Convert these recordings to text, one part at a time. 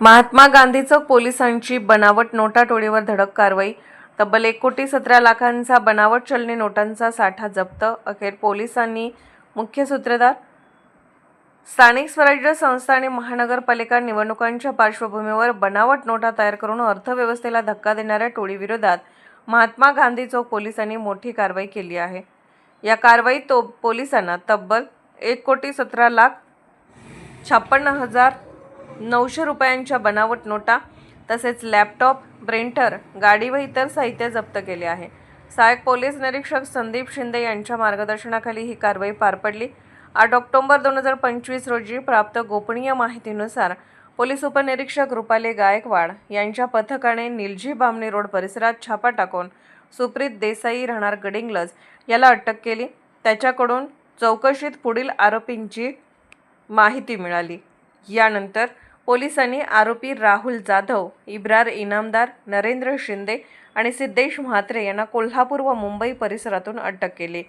महात्मा गांधी चौक पोलिसांची बनावट नोटा टोळीवर धडक कारवाई तब्बल एक कोटी सतरा लाखांचा बनावट चलनी नोटांचा साठा जप्त अखेर पोलिसांनी मुख्य सूत्रधार स्थानिक स्वराज्य संस्था आणि महानगरपालिका निवडणुकांच्या पार्श्वभूमीवर बनावट नोटा तयार करून अर्थव्यवस्थेला धक्का देणाऱ्या टोळीविरोधात महात्मा गांधी चौक पोलिसांनी मोठी कारवाई केली आहे. या कारवाईत तो पोलिसांना तब्बल एक कोटी सतरा लाख छप्पन्न हजार नऊशे रुपयांच्या बनावट नोटा तसेच लॅपटॉप प्रिंटर गाडी व इतर साहित्य जप्त केले आहे. सहाय्यक पोलीस निरीक्षक संदीप शिंदे यांच्या मार्गदर्शनाखाली ही कारवाई पार पडली. आठ ऑक्टोबर दोन हजार पंचवीस रोजी प्राप्त गोपनीय माहितीनुसार पोलीस उपनिरीक्षक रुपाली गायकवाड यांच्या पथकाने निलजी बामणी रोड परिसरात छापा टाकून सुप्रीत देसाई राहणार गडिंगलज याला अटक केली. त्याच्याकडून चौकशीत पुढील आरोपींची माहिती मिळाली. यानंतर पोलिसांनी आरोपी राहुल जाधव इब्रार इनामदार नरेंद्र शिंदे आणि सिद्धेश म्हात्रे यांना कोल्हापूर व मुंबई परिसरातून अटक केली.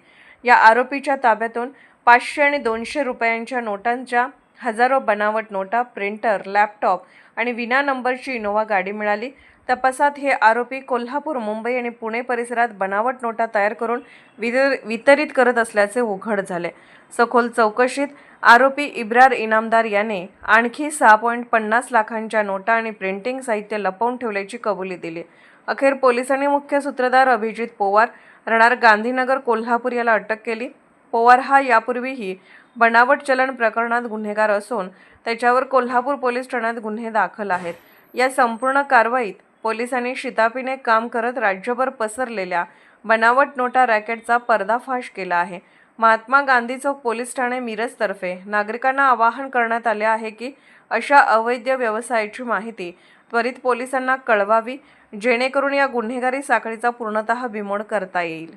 या आरोपीच्या ताब्यातून पाचशे आणि दोनशे रुपयांच्या नोटांच्या हजारो बनावट नोटा प्रिंटर लॅपटॉप आणि विना नंबरची इनोव्हा गाडी मिळाली. तपासात हे आरोपी कोल्हापूर मुंबई आणि पुणे परिसरात बनावट नोटा तयार करून वितरित करत असल्याचे उघड झाले. सखोल चौकशीत आरोपी इब्रार इनामदार याने आणखी सहा पॉईंट पन्नास लाखांच्या नोटा आणि प्रिंटिंग साहित्य लपवून ठेवल्याची कबुली दिली. अखेर पोलिसांनी मुख्य सूत्रधार अभिजित पोवार राहणार गांधीनगर कोल्हापूर याला अटक केली. पोवार हा यापूर्वीही बनावट चलन प्रकरणात गुन्हेगार असून त्याच्यावर कोल्हापूर पोलीस ठाण्यात गुन्हे दाखल आहेत. या संपूर्ण कारवाईत पोलिसांनी शितापीने काम करत राज्यभर पसरलेल्या बनावट नोटा रॅकेटचा पर्दाफाश केला आहे. महात्मा गांधी चौक पोलीस ठाणे मिरजतर्फे नागरिकांना आवाहन करण्यात आले आहे की अशा अवैध व्यवसायाची माहिती त्वरित पोलिसांना कळवावी जेणेकरून या गुन्हेगारी साखळीचा पूर्णतः बिमोड करता येईल.